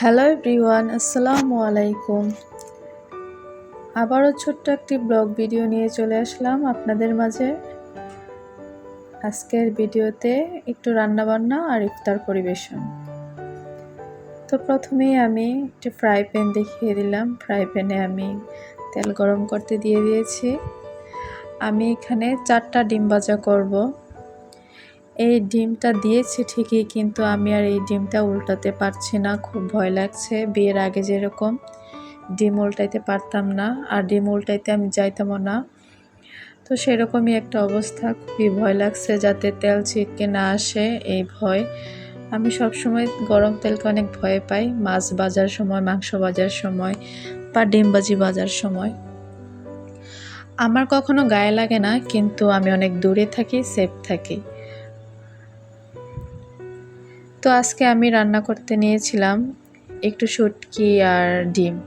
Hello everyone, আসসালামু আলাইকুম। আবারও ছোট্ট একটি ব্লগ ভিডিও নিয়ে চলে আসলাম আপনাদের মাঝে। আজকের ভিডিওতে একটু রান্নাবান্না আর ইফতার পরিবেশন। তো প্রথমেই আমি একটি ফ্রাই প্যান দেখিয়ে দিলাম। ফ্রাই প্যানে আমি তেল গরম করতে দিয়ে দিয়েছি। আমি এখানে চারটা ডিম ভাজা করব। এই ডিমটা দিয়েছি ঠিকই, কিন্তু আমি আর এই ডিমটা উল্টাতে পারছি না। খুব ভয় লাগছে বিয়ের আগে যেরকম। ডিম উল্টাইতে পারতাম না, আর ডিম উল্টাইতে আমি যাইতামও না। তো সেরকমই একটা অবস্থা, খুবই ভয় লাগছে যাতে তেল ছিটকে না আসে এই ভয়। আমি সব সময় গরম তেলকে অনেক ভয় পাই, মাছ বাজার সময়, মাংস বাজার সময় বা ডিমবাজি বাজার সময়। আমার কখনো গায়ে লাগে না, কিন্তু আমি অনেক দূরে থাকি সেফ থাকি। তো আজকে আমি রান্না করতে নিয়েছিলাম একটু শুটকি আর ডিম।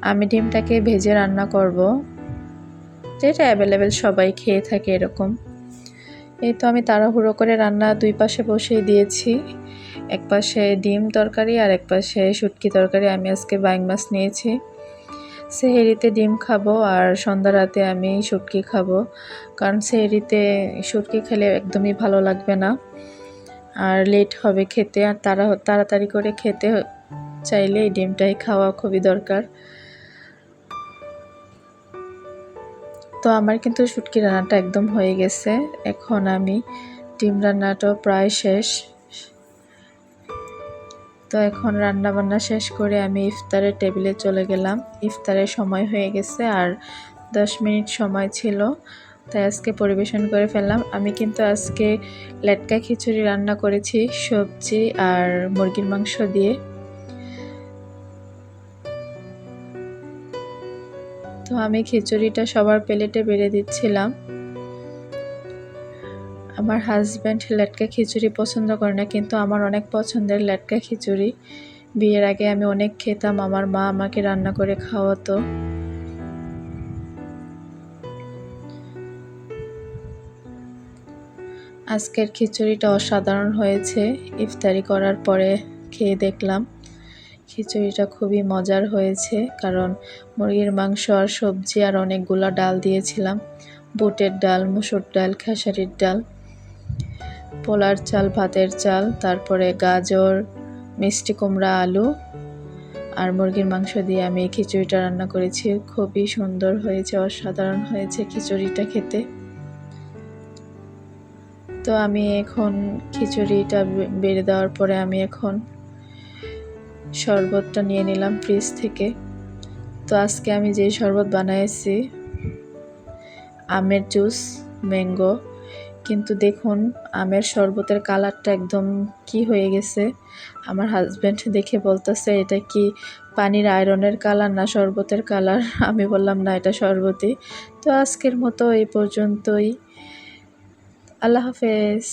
আমি ডিমটাকে ভেজে রান্না করব। যেটা অ্যাভেলেবেল সবাই খেয়ে থাকে এরকম। এই তো আমি তাড়াহুড়ো করে রান্না দুই পাশে বসিয়ে দিয়েছি। এক পাশে ডিম তরকারি আর এক পাশে শুটকি তরকারি আমি আজকে বাইং মাছ নিয়েছি। সেহেরিতে ডিম খাব আর সন্ধ্যা রাতে আমি শুটকি খাব। কারণ সেহেরিতে শুটকি খেলে একদমই ভালো লাগবে না। আর লেট হবে খেতে, আর তারা তাড়াতাড়ি করে খেতে চাইলে এই ডিমটাই খাওয়া খুবই দরকার। তো আমার কিন্তু শুটকি রান্নাটা একদম হয়ে গেছে। এখন আমি ডিম রান্নাটাও প্রায় শেষ। তো এখন রান্না বান্না শেষ করে আমি ইফতারের টেবিলে চলে গেলাম। ইফতারের সময় হয়ে গেছে আর দশ মিনিট সময় ছিল। তাই আজকে পরিবেশন করে ফেললাম। আমি কিন্তু আজকে লেটকা খিচুড়ি রান্না করেছি, সবজি আর মুরগির মাংস দিয়ে। তো আমি খিচুড়িটা সবার প্লেটে বেড়ে দিচ্ছিলাম। আমার হাজব্যান্ড লেটকা খিচুড়ি পছন্দ করে না, কিন্তু আমার অনেক পছন্দের লেটকা খিচুড়ি। বিয়ের আগে আমি অনেক খেতাম, আমার মা আমাকে রান্না করে খাওয়াতো। আজকের খিচুড়িটা অসাধারণ হয়েছে। ইফতারি করার পরে খেয়ে দেখলাম খিচুড়িটা খুবই মজার হয়েছে, কারণ মুরগির মাংস আর সবজি আর অনেকগুলো ডাল দিয়েছিলাম। বুটের ডাল, মুসুর ডাল, খেসারির ডাল, পোলার চাল, ভাতের চাল, তারপরে গাজর, মিষ্টি কুমড়া, আলু আর মুরগির মাংস দিয়ে আমি খিচুড়িটা রান্না করেছি। খুবই সুন্দর হয়েছে, অসাধারণ হয়েছে খিচুড়িটা খেতে। তো আমি এখন খিচুড়িটা বেড়ে দেওয়ার পরে আমি এখন শরবতটা নিয়ে নিলাম ফ্রিজ থেকে। তো আজকে আমি যে শরবত বানিয়েছি আমের জুস, ম্যাঙ্গো, কিন্তু দেখুন আমের শরবতের কালারটা একদম কি হয়ে গেছে। আমার হাজব্যান্ড দেখে বলতেছে, এটা কি পানির আয়রনের কালার না শরবতের কালার? আমি বললাম, না, এটা শরবতই। তো আজকের মতো এই পর্যন্তই। আল্লাহ হাফেজ।